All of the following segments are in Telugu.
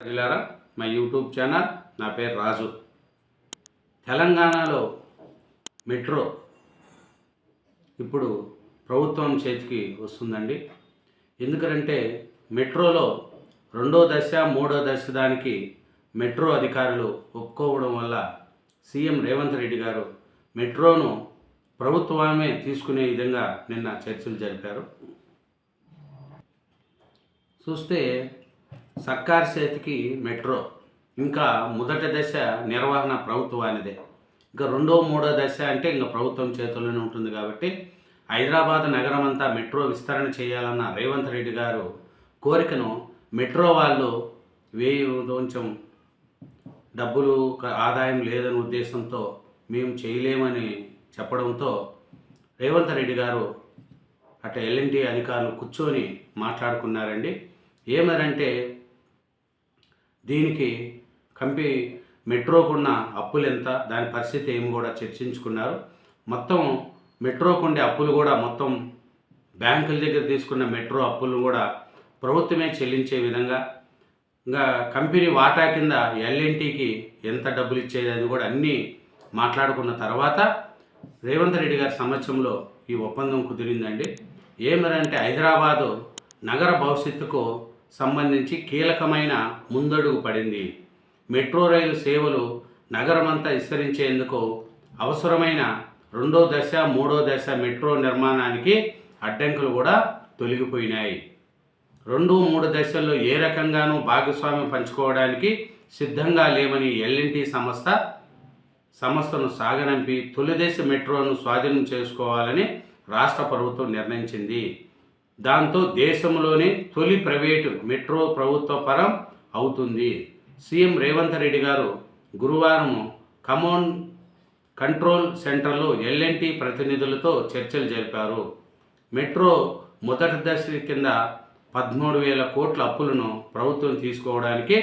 ప్రజలారా మా యూట్యూబ్ ఛానల్ నా పేరు రాజు. తెలంగాణలో మెట్రో ఇప్పుడు ప్రభుత్వం చేతికి వస్తుందండి. ఎందుకంటే మెట్రోలో రెండో దశ మూడో దశ దానికి మెట్రో అధికారులు ఒప్పుకోవడం వల్ల సీఎం రేవంత్ రెడ్డి గారు మెట్రోను ప్రభుత్వమే తీసుకునే విధంగా నిన్న చర్చలు జరిపారు. చూస్తే సర్కార్ చేతికి మెట్రో. ఇంకా మొదటి దశ నిర్వహణ ప్రభుత్వానిదే. ఇంకా రెండో మూడో దశ అంటే ఇంకా ప్రభుత్వం చేతుల్లోనే ఉంటుంది కాబట్టి హైదరాబాద్ నగరం అంతా మెట్రో విస్తరణ చేయాలన్న రేవంత్ రెడ్డి గారు కోరికను మెట్రో వాళ్ళు వేయి కొంచెం డబ్బులు ఆదాయం లేదనే ఉద్దేశంతో మేము చేయలేమని చెప్పడంతో రేవంత్ రెడ్డి గారు అటు ఎల్ఎన్టీ అధికారులు కూర్చొని మాట్లాడుకున్నారండి. ఏమనంటే దీనికి కంపి మెట్రోకున్న అప్పులు ఎంత దాని పరిస్థితి ఏమి కూడా చర్చించుకున్నారు. మొత్తం మెట్రోకుండే అప్పులు కూడా మొత్తం బ్యాంకుల దగ్గర తీసుకున్న మెట్రో అప్పులను కూడా ప్రభుత్వమే చెల్లించే విధంగా ఇంకా కంపెనీ వాటా కింద ఎల్ఎన్టీకి ఎంత డబ్బులు ఇచ్చేది అది కూడా అన్నీ మాట్లాడుకున్న తర్వాత రేవంత్ రెడ్డి గారి సమక్షంలో ఈ ఒప్పందం కుదిరిందండి. ఏమనంటే హైదరాబాదు నగర భవిష్యత్తుకు సంబంధించి కీలకమైన ముందడుగు పడింది. మెట్రో రైలు సేవలు నగరమంతా విస్తరించేందుకు అవసరమైన రెండో దశ మూడో దశ మెట్రో నిర్మాణానికి అడ్డంకులు కూడా తొలగిపోయినాయి. రెండు మూడు దశల్లో ఏ రకంగానూ భాగస్వామ్యం పంచుకోవడానికి సిద్ధంగా లేమని ఎల్ఎన్టీ సంస్థ సంస్థను సాగనంపి తొలిదశ మెట్రోను స్వాధీనం చేసుకోవాలని రాష్ట్ర ప్రభుత్వం నిర్ణయించింది. దాంతో దేశంలోనే తొలి ప్రైవేటు మెట్రో ప్రభుత్వ పరం అవుతుంది. సీఎం రేవంత్ రెడ్డి గారు గురువారం కమోన్ కంట్రోల్ సెంటర్లో ఎల్ఎన్టీ ప్రతినిధులతో చర్చలు జరిపారు. మెట్రో మొదటి దశ కింద పదమూడు వేల కోట్ల అప్పులను ప్రభుత్వం తీసుకోవడానికి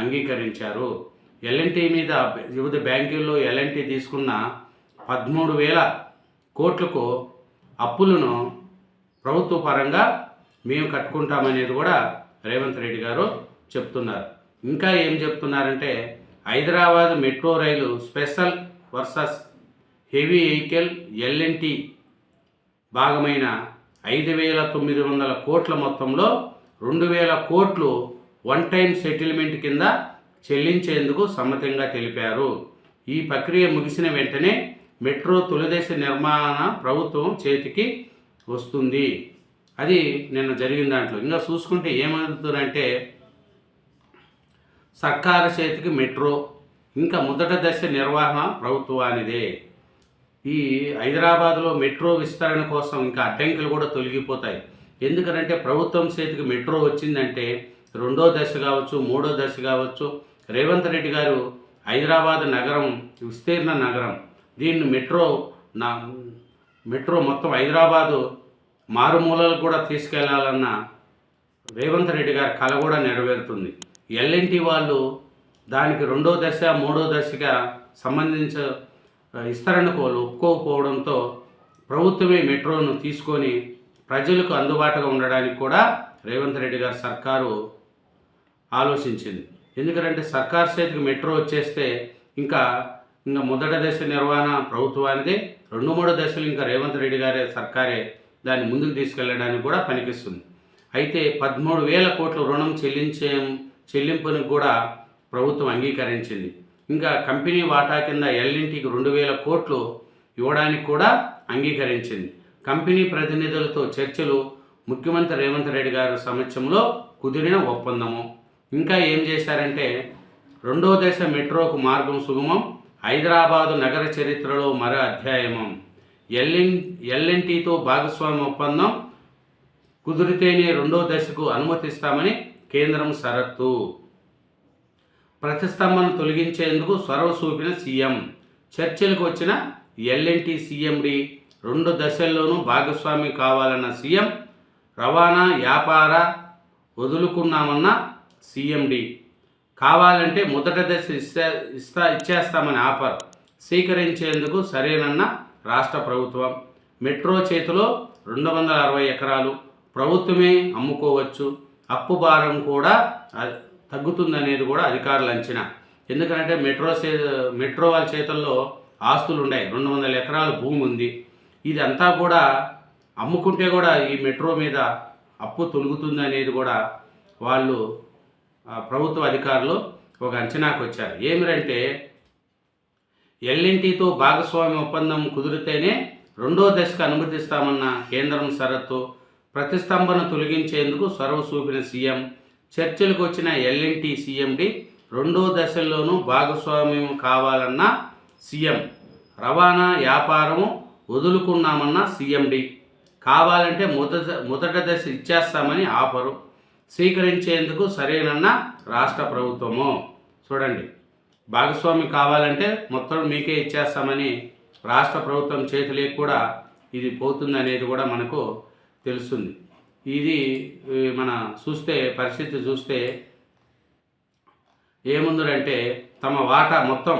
అంగీకరించారు. ఎల్ఎన్టీ మీద వివిధ బ్యాంకుల్లో ఎల్ఎన్టీ తీసుకున్న పదమూడు వేల కోట్లకు అప్పులను ప్రభుత్వ పరంగా మేము కట్టుకుంటామనేది కూడా రేవంత్ రెడ్డి గారు చెప్తున్నారు. ఇంకా ఏం చెప్తున్నారంటే హైదరాబాద్ మెట్రో రైలు special versus heavy vehicle L N T భాగమైన ఐదు వేల తొమ్మిది వందల కోట్ల మొత్తంలో రెండు వేల కోట్లు వన్ టైం సెటిల్మెంట్ కింద చెల్లించేందుకు సమ్మతంగా తెలిపారు. ఈ ప్రక్రియ ముగిసిన వెంటనే మెట్రో తొలిదశ నిర్మాణ ప్రభుత్వం చేతికి వస్తుంది. అది నిన్న జరిగిన దాంట్లో. ఇంకా చూసుకుంటే ఏమవుతుందంటే సర్కారు చేతికి మెట్రో ఇంకా మొదట దశ నిర్వహణ ప్రభుత్వానిదే. ఈ హైదరాబాద్లో మెట్రో విస్తరణ కోసం ఇంకా అడ్డంకులు కూడా తొలగిపోతాయి. ఎందుకంటే ప్రభుత్వం చేతికి మెట్రో వచ్చిందంటే రెండో దశ కావచ్చు మూడో దశ కావచ్చు రేవంత్ రెడ్డి గారు హైదరాబాద్ నగరం విస్తీర్ణ నగరం దీన్ని మెట్రో నా మెట్రో మొత్తం హైదరాబాదు మారుమూలలు కూడా తీసుకెళ్ళాలన్న రేవంత్ రెడ్డి గారి కళ కూడా నెరవేరుతుంది. ఎల్ఎన్టీ వాళ్ళు దానికి రెండో దశ మూడో దశగా సంబంధించ విస్తరణకు ఒప్పుకోకపోవడంతో ప్రభుత్వమే మెట్రోను తీసుకొని ప్రజలకు అందుబాటుగా ఉండడానికి కూడా రేవంత్ రెడ్డి గారి సర్కారు ఆలోచించింది. ఎందుకంటే సర్కార్ చేతికి మెట్రో వచ్చేస్తే ఇంకా ఇంకా మొదటి దశ నిర్వహణ ప్రభుత్వానిదే రెండు మూడు దశలు ఇంకా రేవంత్ రెడ్డి గారే సర్కారే దాన్ని ముందుకు తీసుకెళ్ళడానికి కూడా పనికిస్తుంది. అయితే పదమూడు వేల కోట్ల రుణం చెల్లించే చెల్లింపును కూడా ప్రభుత్వం అంగీకరించింది. ఇంకా కంపెనీ వాటా కింద ఎల్ఎన్టీకి రెండు వేల కోట్లు ఇవ్వడానికి కూడా అంగీకరించింది. కంపెనీ ప్రతినిధులతో చర్చలు ముఖ్యమంత్రి రేవంత్ రెడ్డి గారి సమక్షంలో కుదిరిన ఒప్పందము. ఇంకా ఏం చేశారంటే రెండో దశ మెట్రోకు మార్గం సుగమం హైదరాబాదు నగర చరిత్రలో మరో అధ్యాయమం. ఎల్ఎన్ ఎల్ఎన్టీతో భాగస్వామ్య ఒప్పందం కుదిరితేనే రెండో దశకు అనుమతిస్తామని కేంద్రం షరత్తు ప్రతిస్తంభను తొలగించేందుకు చొరవ చూపిన సీఎం. చర్చలకు వచ్చిన ఎల్ఎన్టీ సీఎండి రెండు దశల్లోనూ భాగస్వామి కావాలన్న సీఎం రవాణా వ్యాపార వదులుకున్నామన్న సీఎండి. కావాలంటే మొదట దశ ఇస్తా ఇస్తా ఇచ్చేస్తామని ఆఫర్. స్వీకరించేందుకు సరేనన్న రాష్ట్ర ప్రభుత్వం మెట్రో చేతిలో రెండు వందల అరవై ఎకరాలు ప్రభుత్వమే అమ్ముకోవచ్చు. అప్పు భారం కూడా తగ్గుతుందనేది కూడా అధికారుల అంచనా. ఎందుకంటే మెట్రో చే మెట్రో వాళ్ళ చేతుల్లో ఆస్తులు ఉన్నాయి రెండు వందల ఎకరాల భూమి ఉంది ఇదంతా కూడా అమ్ముకుంటే కూడా ఈ మెట్రో మీద అప్పు తొలుగుతుంది అనేది కూడా వాళ్ళు ప్రభుత్వ అధికారులు ఒక అంచనాకు వచ్చారు ఏమిరంటే ఎల్ఎన్టీతో భాగస్వామి ఒప్పందం కుదిరితేనే రెండో దశకు అనుమతిస్తామన్న కేంద్రం షరతు ప్రతిస్తంభన తొలగించేందుకు సొరవ చూపిన సీఎం చర్చలకు వచ్చిన ఎల్ఎన్టీ సీఎండి రెండో దశల్లోనూ భాగస్వామ్యం కావాలన్న సీఎం రవాణా వ్యాపారము వదులుకున్నామన్న సీఎండి. కావాలంటే మొదట మొదట దశ ఇచ్చేస్తామని ఆఫరు స్వీకరించేందుకు సరేనన్న రాష్ట్ర ప్రభుత్వము. చూడండి. భాగస్వామి కావాలంటే మొత్తం మీకే ఇచ్చేస్తామని రాష్ట్ర ప్రభుత్వం చేతిలో కూడా ఇది పోతుంది అనేది కూడా మనకు తెలుస్తుంది. ఇది మన చూస్తే పరిస్థితి చూస్తే ఏముందంటే తమ వాటా మొత్తం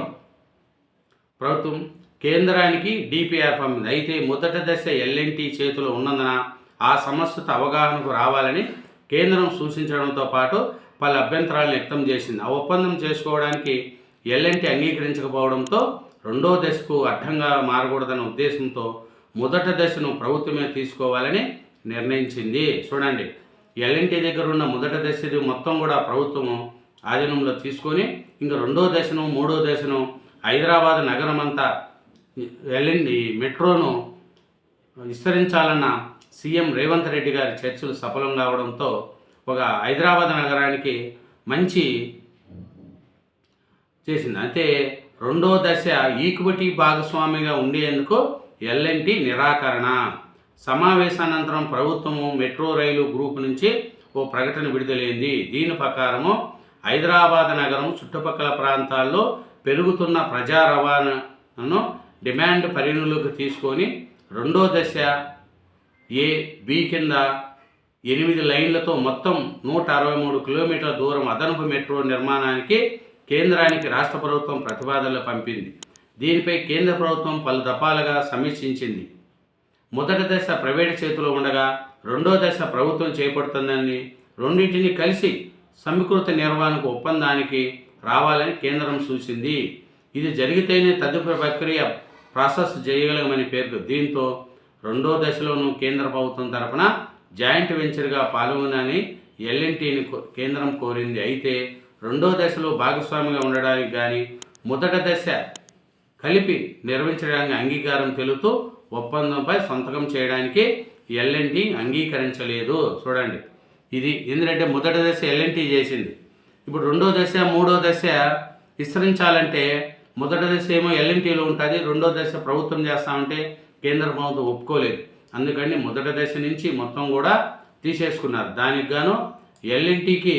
ప్రభుత్వం కేంద్రానికి డిపిఆర్ పంపింది. అయితే మొదటి దశ ఎల్ఎన్టీ చేతిలో ఉన్నందున ఆ సమస్యత అవగాహనకు రావాలని కేంద్రం సూచించడంతో పాటు పలు అభ్యంతరాలను వ్యక్తం చేసింది. ఆ ఒప్పందం చేసుకోవడానికి ఎల్ఎన్టీ అంగీకరించకపోవడంతో రెండో దశకు అడ్డంగా మారకూడదన్న ఉద్దేశంతో మొదటి దశను ప్రభుత్వమే తీసుకోవాలని నిర్ణయించింది. చూడండి ఎల్ఎన్టీ దగ్గర ఉన్న మొదటి దశది మొత్తం కూడా ప్రభుత్వము ఆధీనంలో తీసుకొని ఇంకా రెండో దశను మూడో దశను హైదరాబాద్ నగరం అంతా ఎల్ఎన్డి మెట్రోను విస్తరించాలన్న సీఎం రేవంత్ రెడ్డి గారి చర్చలు సఫలం కావడంతో ఒక హైదరాబాద్ నగరానికి మంచి చేసింది. అయితే రెండో దశ ఈక్విటీ భాగస్వామిగా ఉండేందుకు ఎల్ఎన్టీ నిరాకరణ. సమావేశానంతరం ప్రభుత్వము మెట్రో రైలు గ్రూప్ నుంచి ఓ ప్రకటన విడుదలైంది. దీని ప్రకారము హైదరాబాద్ నగరం చుట్టుపక్కల ప్రాంతాల్లో పెరుగుతున్న ప్రజా రవాణాను డిమాండ్ పరిగణలోకి తీసుకొని రెండో దశ ఏ బి కింద ఎనిమిది లైన్లతో మొత్తం నూట అరవై మూడు కిలోమీటర్ల దూరం అదనపు మెట్రో నిర్మాణానికి కేంద్రానికి రాష్ట్ర ప్రభుత్వం ప్రతిపాదనలు పంపింది. దీనిపై కేంద్ర ప్రభుత్వం పలు దఫాలుగా సమీక్షించింది. మొదటి దశ ప్రైవేటు చేతిలో ఉండగా రెండో దశ ప్రభుత్వం చేపడుతుందని రెండింటిని కలిసి సమీకృత నిర్వహణకు ఒప్పందానికి రావాలని కేంద్రం సూచింది. ఇది జరిగితేనే తదుపరి ప్రక్రియ ప్రాసెస్ చేయగలమని పేర్కొ దీంతో రెండో దశలోనూ కేంద్ర ప్రభుత్వం తరపున జాయింట్ వెంచర్గా పాల్గొనని ఎల్ఎన్టీని కేంద్రం కోరింది. అయితే రెండో దశలో భాగస్వామిగా ఉండడానికి కానీ మొదట దశ కలిపి నిర్వహించడానికి అంగీకారం తెలుపుతూ ఒప్పందంపై సంతకం చేయడానికి ఎల్ఎన్టీ అంగీకరించలేదు. చూడండి. ఇది ఎందుకంటే మొదటి దశ ఎల్ఎన్టీ చేసింది. ఇప్పుడు రెండో దశ మూడో దశ విస్తరించాలంటే మొదటి దశ ఏమో ఎల్ఎన్టీలో ఉంటుంది రెండో దశ ప్రభుత్వం చేస్తామంటే కేంద్ర ప్రభుత్వం ఒప్పుకోలేదు. అందుకని మొదటి దశ నుంచి మొత్తం కూడా తీసేసుకున్నారు. దానికి గాను ఎల్ఎన్టీకి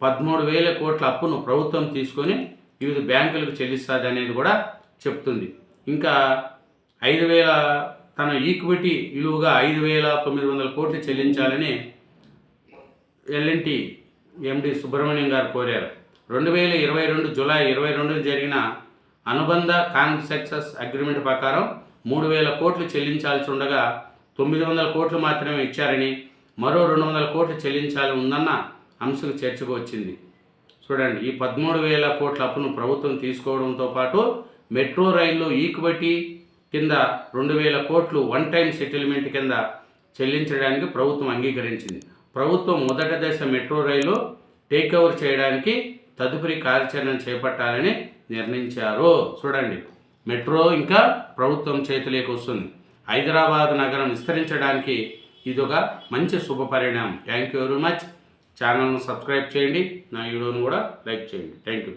పదమూడు వేల కోట్ల అప్పును ప్రభుత్వం తీసుకొని వివిధ బ్యాంకులకు చెల్లిస్తుంది అనేది కూడా చెప్తుంది. ఇంకా ఐదు వేల తన ఈక్విటీ విలువగా ఐదు వేల తొమ్మిది వందల కోట్లు చెల్లించాలని ఎల్ఎన్టీ ఎండి సుబ్రహ్మణ్యం గారు కోరారు. రెండు వేల ఇరవై రెండు జూలై ఇరవై రెండున జరిగిన అనుబంధ కాన్సెక్సస్ అగ్రిమెంట్ ప్రకారం మూడు వేల కోట్లు చెల్లించాల్సి ఉండగా తొమ్మిది వందల కోట్లు మాత్రమే ఇచ్చారని మరో రెండు వందల కోట్లు చెల్లించాలి ఉందన్న అంశం చర్చకు వచ్చింది చూడండి ఈ పదమూడు వేల కోట్ల అప్పును ప్రభుత్వం తీసుకోవడంతో పాటు మెట్రో రైళ్ళు ఈక్విటీ కింద రెండు వేల కోట్లు వన్ టైం సెటిల్మెంట్ కింద చెల్లించడానికి ప్రభుత్వం అంగీకరించింది. ప్రభుత్వం మొదటి దశ మెట్రో రైలు టేక్ ఓవర్ చేయడానికి తదుపరి కార్యాచరణ చేపట్టాలని నిర్ణయించారు. చూడండి మెట్రో ఇంకా ప్రభుత్వం చేతిలోకి వస్తుంది. హైదరాబాద్ నగరం విస్తరించడానికి ఇది ఒక మంచి శుభ పరిణామం. థ్యాంక్ యూ వెరీ మచ్ ఛానల్ను సబ్స్క్రైబ్ చేయండి. నా వీడియోను కూడా లైక్ చేయండి. Thank you.